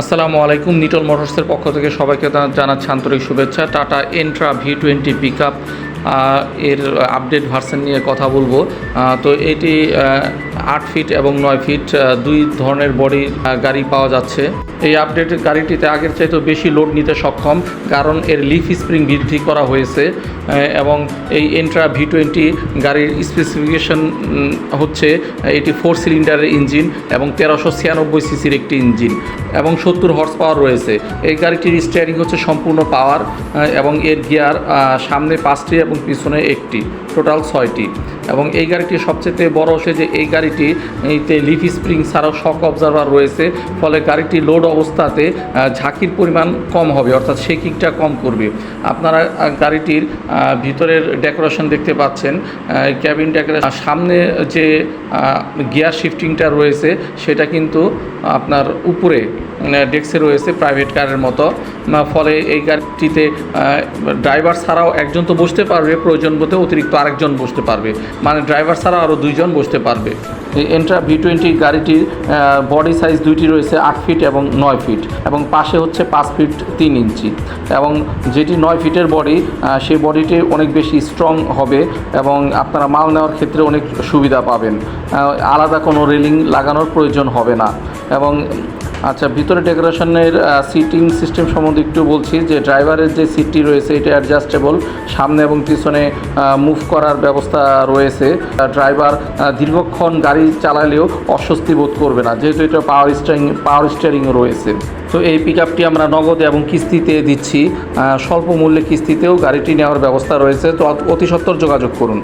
আসসালামু আলাইকুম, নিটল মোটরসের পক্ষ থেকে সবাইকে জানাচ্ছি আন্তরিক শুভেচ্ছা। Tata Intra V twenty pick up এর আপডেট ভার্সন নিয়ে কথা বলব। তো এটি আট ফিট এবং নয় ফিট দুই ধরনের বডি গাড়ি পাওয়া যাচ্ছে। এই আপডেট গাড়িটিতে আগের চাইতেও বেশি লোড নিতে সক্ষম, কারণ এর লিফ স্প্রিং বৃদ্ধি করা হয়েছে এবং এই এন্ট্রা ভি টোয়েন্টি গাড়ির স্পেসিফিকেশন হচ্ছে, এটি ফোর সিলিন্ডারের ইঞ্জিন এবং তেরোশো ছিয়ানব্বই সিসির একটি ইঞ্জিন এবং সত্তর হর্স পাওয়ার রয়েছে। এই গাড়িটির স্টিয়ারিং হচ্ছে সম্পূর্ণ পাওয়ার এবং এর গিয়ার সামনে পাঁচটি এবং পিছনে একটি টোটাল ছয়টি। এবং এই গাড়িটির সবচেয়ে বড় হচ্ছে যে এই গাড়িটি এইতে লিফ স্প্রিং ছাড়াও শক অবজারভার রয়েছে, ফলে গাড়িটি লোড অবস্থাতে ঝাঁকির পরিমাণ কম হবে, অর্থাৎ শেকিংটা কম করবে। আপনারা গাড়িটির ভিতরের ডেকোরেশন দেখতে পাচ্ছেন ক্যাবিন ডেকোরেশন সামনে যে গিয়ার শিফটিংটা রয়েছে, সেটা কিন্তু আপনার উপরে ডেস্কে রয়েছে প্রাইভেট কারের মতো। ফলে এই গাড়িটিতে ড্রাইভার ছাড়াও একজন তো বসতে পারবে, প্রয়োজন মতো অতিরিক্ত আরেকজন বসতে পারবে। মানে ড্রাইভার ছাড়াও আরও দুইজন বসতে পারবে। এই এন্ট্রা ভি টোয়েন্টি গাড়িটির বডি সাইজ দুইটি রয়েছে, আট ফিট এবং নয় ফিট এবং পাশে হচ্ছে পাঁচ ফিট তিন ইঞ্চি। এবং যেটি নয় ফিটের বডি সেই বডিটি অনেক বেশি স্ট্রং হবে এবং আপনারা মাল নেওয়ার ক্ষেত্রে অনেক সুবিধা পাবেন। আলাদা কোনো রেলিং লাগানোর প্রয়োজন হবে না। এবং আচ্ছা ভিতরে ডেকোরেশনের সিটিং সিস্টেম সম্বন্ধে একটু বলছি, যে ড্রাইভারের যে সিটটি রয়েছে, এটা অ্যাডজাস্টেবল সামনে এবং পিছনে মুভ করার ব্যবস্থা রয়েছে। ড্রাইভার দীর্ঘক্ষণ গাড়ি চালালেও অস্বস্তি বোধ করবে না, যেহেতু এটা পাওয়ার স্টিয়ারিং পাওয়ার স্টিয়ারিংও রয়েছে। তো এই পিক আপটি আমরা নগদে এবং কিস্তিতে দিচ্ছি। স্বল্প মূল্যে কিস্তিতেও গাড়িটি নেওয়ার ব্যবস্থা রয়েছে। তো অতি সত্বর যোগাযোগ করুন।